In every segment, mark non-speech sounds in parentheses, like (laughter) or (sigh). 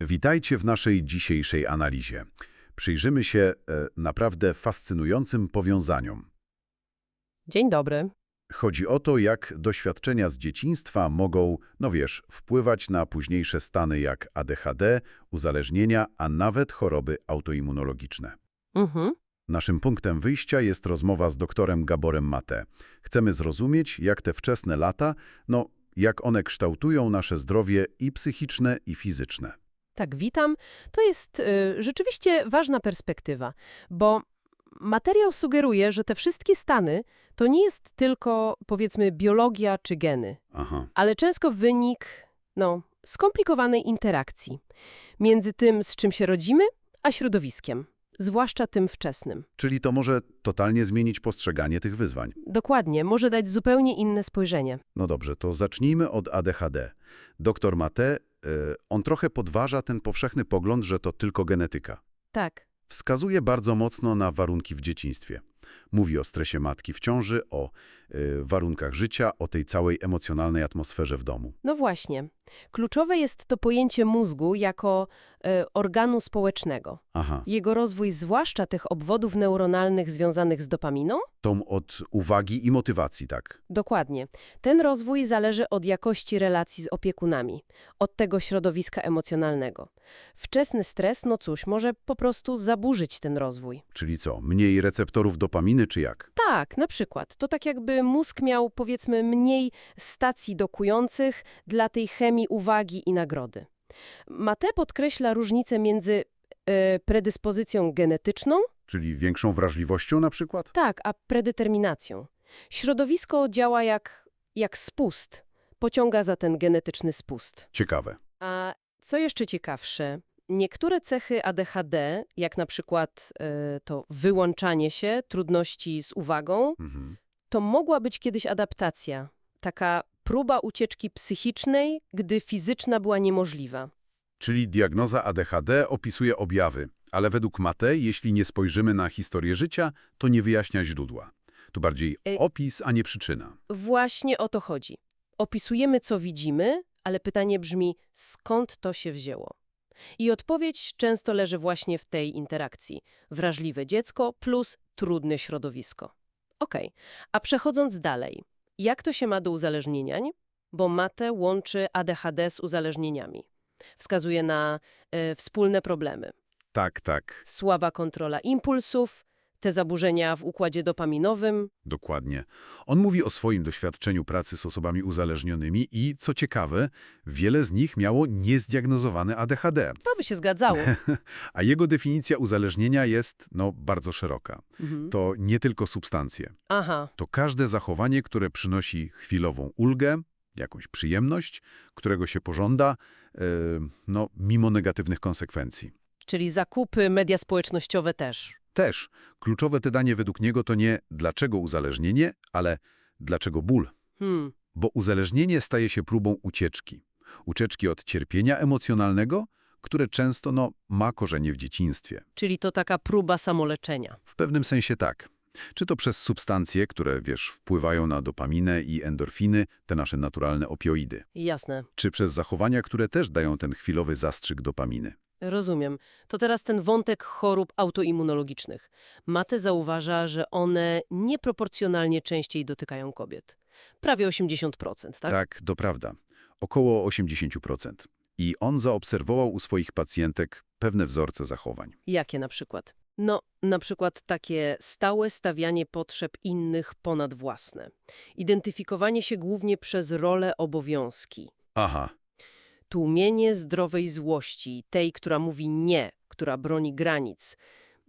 Witajcie w naszej dzisiejszej analizie. Przyjrzymy się e, naprawdę fascynującym powiązaniom. Dzień dobry. Chodzi o to, jak doświadczenia z dzieciństwa mogą, no wiesz, wpływać na późniejsze stany jak ADHD, uzależnienia, a nawet choroby autoimmunologiczne. Mhm. Naszym punktem wyjścia jest rozmowa z doktorem Gaborem Mate. Chcemy zrozumieć, jak te wczesne lata, no, jak one kształtują nasze zdrowie i psychiczne, i fizyczne. Tak, witam. To jest y, rzeczywiście ważna perspektywa, bo materiał sugeruje, że te wszystkie stany to nie jest tylko, powiedzmy, biologia czy geny, Aha, ale często wynik, no, skomplikowanej interakcji między tym, z czym się rodzimy, a środowiskiem, zwłaszcza tym wczesnym. czyli to może totalnie zmienić postrzeganie tych wyzwań. Dokładnie, może dać zupełnie inne spojrzenie. No dobrze, to zacznijmy od ADHD. Doktor Mate, on trochę podważa ten powszechny pogląd, że to tylko genetyka. Tak. Wskazuje bardzo mocno na warunki w dzieciństwie. Mówi o stresie matki w ciąży, o y, warunkach życia, o tej całej emocjonalnej atmosferze w domu. No właśnie. Kluczowe jest to pojęcie mózgu jako e, organu społecznego. Aha, Jego rozwój, zwłaszcza tych obwodów neuronalnych związanych z dopaminą? tą od uwagi i motywacji, tak. Dokładnie. Ten rozwój zależy od jakości relacji z opiekunami, od tego środowiska emocjonalnego. Wczesny stres, no cóż, może po prostu zaburzyć ten rozwój. Czyli co, mniej receptorów dopaminy, czy jak? Tak, na przykład. To tak jakby mózg miał, powiedzmy, mniej stacji dokujących dla tej chemii uwagi i nagrody. Mate podkreśla różnicę między e, predyspozycją genetyczną, Czyli większą wrażliwością na przykład? tak, a predeterminacją. Środowisko działa jak, jak spust, pociąga za ten genetyczny spust. Ciekawe. A co jeszcze ciekawsze, niektóre cechy ADHD, jak na przykład e, to wyłączanie się, trudności z uwagą, Mhm. to mogła być kiedyś adaptacja, taka próba ucieczki psychicznej, gdy fizyczna była niemożliwa. Czyli diagnoza ADHD opisuje objawy, ale według Mate, jeśli nie spojrzymy na historię życia, to nie wyjaśnia źródła. Tu bardziej Ej. opis, a nie przyczyna. Właśnie o to chodzi. Opisujemy, co widzimy, ale pytanie brzmi, skąd to się wzięło? I odpowiedź często leży właśnie w tej interakcji. Wrażliwe dziecko plus trudne środowisko. Okej, a przechodząc dalej, jak to się ma do uzależnieniań? Bo Mate łączy ADHD z uzależnieniami. Wskazuje na e, wspólne problemy. Tak, tak, Słaba kontrola impulsów, te zaburzenia w układzie dopaminowym, dokładnie. On mówi o swoim doświadczeniu pracy z osobami uzależnionymi i, co ciekawe, wiele z nich miało niezdiagnozowane ADHD, to by się zgadzało. (laughs) a jego definicja uzależnienia jest, no, bardzo szeroka. Mhm. To nie tylko substancje. Aha, To każde zachowanie, które przynosi chwilową ulgę, jakąś przyjemność, którego się pożąda, e, no, mimo negatywnych konsekwencji. czyli zakupy, media społecznościowe też. Też kluczowe danie według niego to nie dlaczego uzależnienie, ale dlaczego ból. Hmm, Bo uzależnienie staje się próbą ucieczki. Ucieczki od cierpienia emocjonalnego, które często no, ma korzenie w dzieciństwie. czyli to taka próba samoleczenia. W pewnym sensie tak. Czy to przez substancje, które, wiesz, wpływają na dopaminę i endorfiny, te nasze naturalne opioidy. Jasne, Czy przez zachowania, które też dają ten chwilowy zastrzyk dopaminy. Rozumiem. To teraz ten wątek chorób autoimmunologicznych. Mate zauważa, że one nieproporcjonalnie częściej dotykają kobiet. Prawie 80%, tak? Tak, to prawda. Około 80%. I on zaobserwował u swoich pacjentek pewne wzorce zachowań. Jakie na przykład? No, na przykład takie stałe stawianie potrzeb innych ponad własne. Identyfikowanie się głównie przez rolę obowiązki. Aha, tłumienie zdrowej złości, tej, która mówi nie, która broni granic.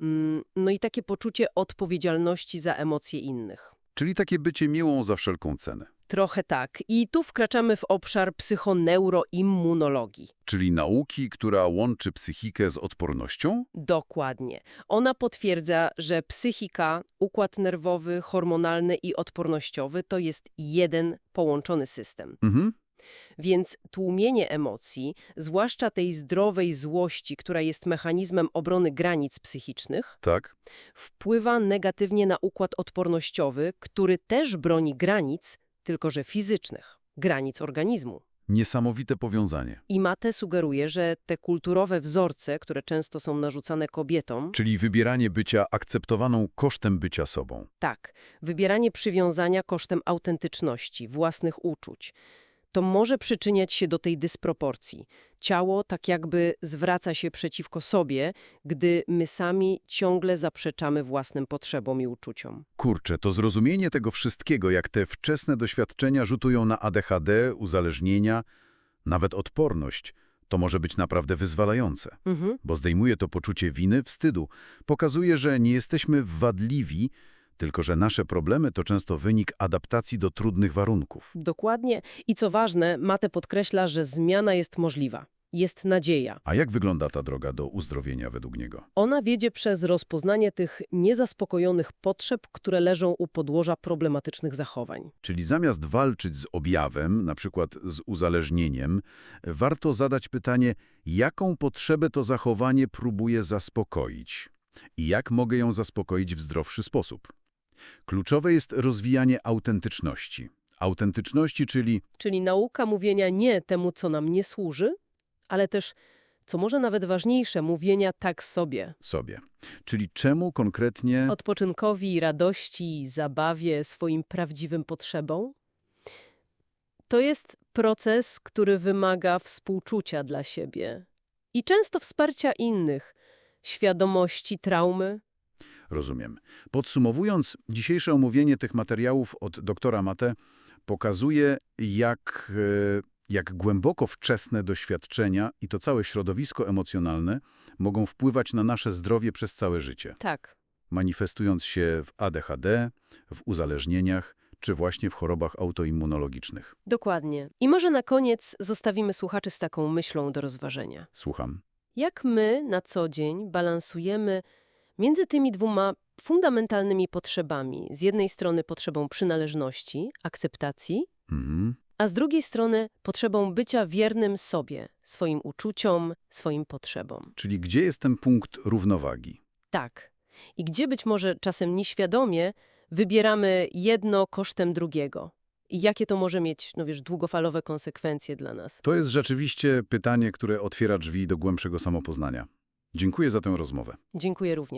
Mm, No i takie poczucie odpowiedzialności za emocje innych. czyli takie bycie miłą za wszelką cenę. Trochę tak. I tu wkraczamy w obszar psychoneuroimmunologii. Czyli nauki, która łączy psychikę z odpornością? Dokładnie. Ona potwierdza, że psychika, układ nerwowy, hormonalny i odpornościowy to jest jeden połączony system. Mhm. Więc tłumienie emocji, zwłaszcza tej zdrowej złości, która jest mechanizmem obrony granic psychicznych, Tak. wpływa negatywnie na układ odpornościowy, który też broni granic, tylko że fizycznych, granic organizmu. Niesamowite powiązanie. I Mate sugeruje, że te kulturowe wzorce, które często są narzucane kobietom, Czyli wybieranie bycia akceptowaną kosztem bycia sobą. tak, wybieranie przywiązania kosztem autentyczności, własnych uczuć, to może przyczyniać się do tej dysproporcji. Ciało tak jakby zwraca się przeciwko sobie, gdy my sami ciągle zaprzeczamy własnym potrzebom i uczuciom. Kurczę, to zrozumienie tego wszystkiego, jak te wczesne doświadczenia rzutują na ADHD, uzależnienia, nawet odporność, to może być naprawdę wyzwalające. Mhm. bo zdejmuje to poczucie winy, wstydu. Pokazuje, że nie jesteśmy wadliwi, tylko że nasze problemy to często wynik adaptacji do trudnych warunków. Dokładnie. I co ważne, Mate podkreśla, że zmiana jest możliwa. Jest nadzieja. A jak wygląda ta droga do uzdrowienia według niego? Ona wiedzie przez rozpoznanie tych niezaspokojonych potrzeb, które leżą u podłoża problematycznych zachowań. Czyli zamiast walczyć z objawem, na przykład z uzależnieniem, warto zadać pytanie, jaką potrzebę to zachowanie próbuje zaspokoić i jak mogę ją zaspokoić w zdrowszy sposób. Kluczowe jest rozwijanie autentyczności. Autentyczności, czyli Czyli nauka mówienia nie temu, co nam nie służy, ale też, co może nawet ważniejsze, mówienia tak sobie. sobie. Czyli czemu konkretnie Odpoczynkowi, radości, zabawie, swoim prawdziwym potrzebom. To jest proces, który wymaga współczucia dla siebie i często wsparcia innych, świadomości traumy. Rozumiem. Podsumowując, dzisiejsze omówienie tych materiałów od doktora Mate pokazuje, jak, e, jak głęboko wczesne doświadczenia i to całe środowisko emocjonalne mogą wpływać na nasze zdrowie przez całe życie, Tak, manifestując się w ADHD, w uzależnieniach czy właśnie w chorobach autoimmunologicznych. dokładnie. I może na koniec zostawimy słuchaczy z taką myślą do rozważenia. Słucham. Jak my na co dzień balansujemy między tymi dwoma fundamentalnymi potrzebami? Z jednej strony potrzebą przynależności, akceptacji, Mhm. a z drugiej strony potrzebą bycia wiernym sobie, swoim uczuciom, swoim potrzebom. Czyli gdzie jest ten punkt równowagi? Tak. I gdzie być może czasem nieświadomie wybieramy jedno kosztem drugiego. I jakie to może mieć, no wiesz, długofalowe konsekwencje dla nas. To jest rzeczywiście pytanie, które otwiera drzwi do głębszego samopoznania. Dziękuję za tę rozmowę. Dziękuję również.